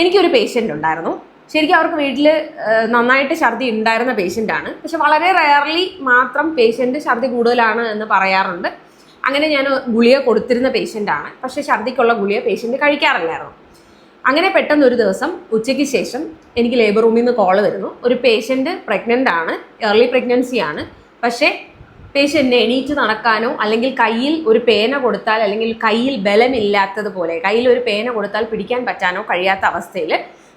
എനിക്കൊരു പേഷ്യന്റ് ഉണ്ടായിരുന്നു. ശരിക്കും അവർക്ക് വീട്ടിൽ നന്നായിട്ട് ഛർദി ഉണ്ടായിരുന്ന പേഷ്യന്റ് ആണ്. പക്ഷെ വളരെ റയർലി മാത്രം പേഷ്യന്റ് ഛർദി കൂടുതലാണ് എന്ന് പറയാറുണ്ട്. അങ്ങനെ ഞാൻ ഗുളിക കൊടുത്തിരുന്ന പേഷ്യന്റ് ആണ്. പക്ഷെ ഛർദിക്കുള്ള ഗുളിക പേഷ്യന്റ് കഴിക്കാറില്ലായിരുന്നു. അങ്ങനെ പെട്ടെന്ന് ഒരു ദിവസം ഉച്ചയ്ക്ക് ശേഷം എനിക്ക് ലേബർ റൂമിൽ നിന്ന് കോൾ വരുന്നു. ഒരു പേഷ്യന്റ് പ്രഗ്നന്റ് ആണ് ഏർലി പ്രഗ്നൻസി ആണ്. പക്ഷേ പേഷ്യന്റിന് എണീറ്റ് നടക്കാനോ അല്ലെങ്കിൽ കയ്യിൽ ഒരു പേന കൊടുത്താൽ അല്ലെങ്കിൽ കയ്യിൽ ബലമില്ലാത്തതുപോലെ കയ്യിൽ ഒരു പേന കൊടുത്താൽ പിടിക്കാൻ പറ്റാനോ കഴിയാത്ത അവസ്ഥയിൽ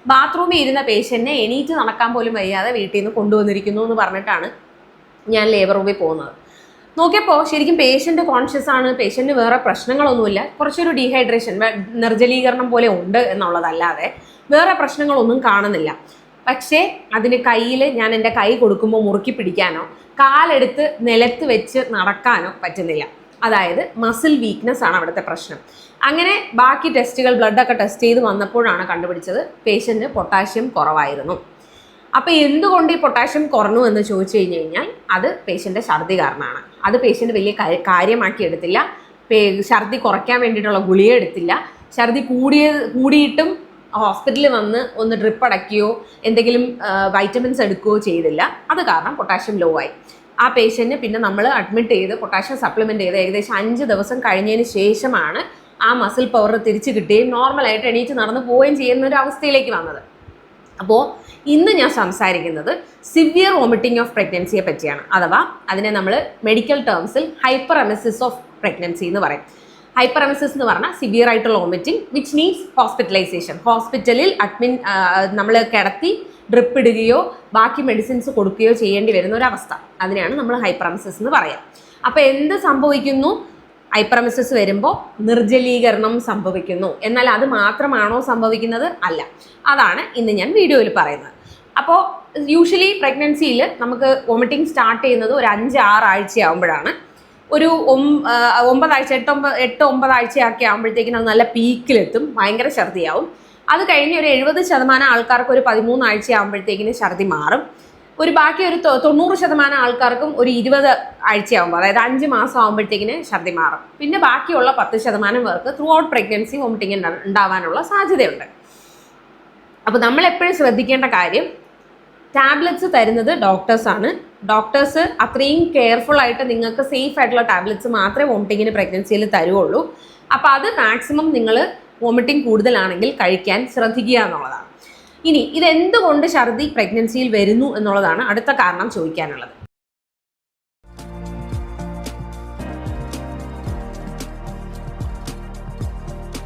ബാത്റൂമിൽ ഇരുന്ന പേഷ്യന്റിനെ എണീറ്റ് നടക്കാൻ പോലും വയ്യാതെ വീട്ടിൽ നിന്ന് കൊണ്ടുവന്നിരിക്കുന്നു എന്ന് പറഞ്ഞിട്ടാണ് ഞാൻ ലേബർ റൂമിൽ പോകുന്നത്. നോക്കിയപ്പോൾ ശരിക്കും പേഷ്യന്റ് കോൺഷ്യസ് ആണ് പേഷ്യന്റിന് വേറെ പ്രശ്നങ്ങളൊന്നുമില്ല. കുറച്ചൊരു ഡീഹൈഡ്രേഷൻ നിർജലീകരണം പോലെ ഉണ്ട് എന്നുള്ളതല്ലാതെ വേറെ പ്രശ്നങ്ങളൊന്നും കാണുന്നില്ല. പക്ഷേ അതിന് കയ്യിൽ ഞാൻ എന്റെ കൈ കൊടുക്കുമ്പോൾ മുറുക്കി പിടിക്കാനോ കാലെടുത്ത് നിലത്ത് വെച്ച് നടക്കാനോ പറ്റുന്നില്ല. അതായത് മസിൽ വീക്ക്നെസ് ആണ് അവിടുത്തെ പ്രശ്നം. അങ്ങനെ ബാക്കി ടെസ്റ്റുകൾ ബ്ലഡൊക്കെ ടെസ്റ്റ് ചെയ്ത് വന്നപ്പോഴാണ് കണ്ടുപിടിച്ചത് പേഷ്യന്റിന് പൊട്ടാഷ്യം കുറവായിരുന്നു. അപ്പോൾ എന്തുകൊണ്ട് ഈ പൊട്ടാഷ്യം കുറഞ്ഞു എന്ന് ചോദിച്ചു കഴിഞ്ഞ് കഴിഞ്ഞാൽ അത് പേഷ്യന്റെ ഛർദി കാരണമാണ്. അത് പേഷ്യന്റ് വലിയ കാര്യമാക്കി എടുത്തില്ല. ഛർദി കുറയ്ക്കാൻ വേണ്ടിയിട്ടുള്ള ഗുളിക എടുത്തില്ല. ഛർദി കൂടിയ കൂടിയിട്ടും ഹോസ്പിറ്റലിൽ വന്ന് ഒന്ന് ഡ്രിപ്പ് അടയ്ക്കുകയോ എന്തെങ്കിലും വൈറ്റമിൻസ് എടുക്കുകയോ ചെയ്തില്ല. അത് കാരണം പൊട്ടാഷ്യം ലോ ആയി. ആ പേഷ്യന്റിന് പിന്നെ നമ്മൾ അഡ്മിറ്റ് ചെയ്ത് പൊട്ടാഷ്യം സപ്ലിമെന്റ് ചെയ്ത് ഏകദേശം അഞ്ച് ദിവസം കഴിഞ്ഞതിന് ശേഷമാണ് ആ മസിൽ പവർ തിരിച്ചു കിട്ടുകയും നോർമലായിട്ട് എണീറ്റ് നടന്നു പോവുകയും ചെയ്യുന്ന ഒരു അവസ്ഥയിലേക്ക് വന്നത്. അപ്പോൾ ഇന്ന് ഞാൻ സംസാരിക്കുന്നത് സിവിയർ വോമിറ്റിംഗ് ഓഫ് പ്രഗ്നൻസിയെ പറ്റിയാണ്. അഥവാ അതിനെ നമ്മൾ മെഡിക്കൽ ടേംസിൽ ഹൈപ്പർ എമസിസ് ഓഫ് പ്രഗ്നൻസി എന്ന് പറയും. ഹൈപ്പർ എമസിസ് എന്ന് പറഞ്ഞാൽ സിവിയർ ആയിട്ടുള്ള വോമിറ്റിംഗ് വിച്ച് നീഡ്സ് ഹോസ്പിറ്റലൈസേഷൻ ഹോസ്പിറ്റലിൽ അഡ്മിൻ നമ്മൾ കിടത്തി ഡ്രിപ്പ് ഇടുകയോ ബാക്കി മെഡിസിൻസ് കൊടുക്കുകയോ ചെയ്യേണ്ടി വരുന്ന ഒരു അവസ്ഥ. അതിനെയാണ് നമ്മൾ ഹൈപ്പർ എമസിസ് എന്ന് പറയാം. അപ്പോൾ എന്ത് സംഭവിക്കുന്നു? ഹൈപ്പറമിസിസ് വരുമ്പോൾ നിർജലീകരണം സംഭവിക്കുന്നു. എന്നാൽ അത് മാത്രമാണോ സംഭവിക്കുന്നത്? അല്ല. അതാണ് ഇന്ന് ഞാൻ വീഡിയോയിൽ പറയുന്നത്. അപ്പോൾ യൂഷ്വലി പ്രഗ്നൻസിയിൽ നമുക്ക് വോമിറ്റിംഗ് സ്റ്റാർട്ട് ചെയ്യുന്നത് ഒരു അഞ്ച് ആറ് ആഴ്ചയാകുമ്പോഴാണ് ഒരു ഒമ്പതാഴ്ച എട്ട് ഒമ്പത് എട്ട് ഒമ്പതാഴ്ചയൊക്കെ ആകുമ്പോഴത്തേക്കും അത് നല്ല പീക്കിലെത്തും ഭയങ്കര ഛർദിയാവും. അത് കഴിഞ്ഞ് ഒരു എഴുപത് ശതമാനം ആൾക്കാർക്ക് ഒരു പതിമൂന്നാഴ്ച ആകുമ്പോഴത്തേക്കിന് ഛർദി മാറും. ഒരു ബാക്കി ഒരു തൊണ്ണൂറ് ശതമാനം ആൾക്കാർക്കും ഒരു ഇരുപത് ആഴ്ചയാകുമ്പോൾ അതായത് അഞ്ച് മാസം ആകുമ്പോഴത്തേക്കിന് ഛർദി മാറും. പിന്നെ ബാക്കിയുള്ള പത്ത് ശതമാനം പേർക്ക് ത്രൂ ഔട്ട് പ്രഗ്നൻസി വോമിറ്റിംഗ് ഉണ്ടാവാനുള്ള സാധ്യതയുണ്ട്. അപ്പോൾ നമ്മൾ എപ്പോഴും ശ്രദ്ധിക്കേണ്ട കാര്യം ടാബ്ലറ്റ്സ് തരുന്നത് ഡോക്ടേഴ്സാണ് ഡോക്ടേഴ്സ് അത്രയും കെയർഫുൾ ആയിട്ട് നിങ്ങൾക്ക് സേഫ് ആയിട്ടുള്ള ടാബ്ലറ്റ്സ് മാത്രമേ വോമിറ്റിങ്ങിന് പ്രഗ്നൻസിയിൽ തരുവുള്ളൂ അപ്പോൾ അത് മാക്സിമം നിങ്ങൾ വോമിറ്റിംഗ് കൂടുതലാണെങ്കിൽ കഴിക്കാൻ ശ്രദ്ധിക്കുക എന്നുള്ളതാണ്. ഇനി ഇതെന്തുകൊണ്ട് ഛർദി പ്രഗ്നൻസിയിൽ വരുന്നു എന്നുള്ളതാണ് അടുത്ത കാരണം ചോദിക്കാനുള്ളത്.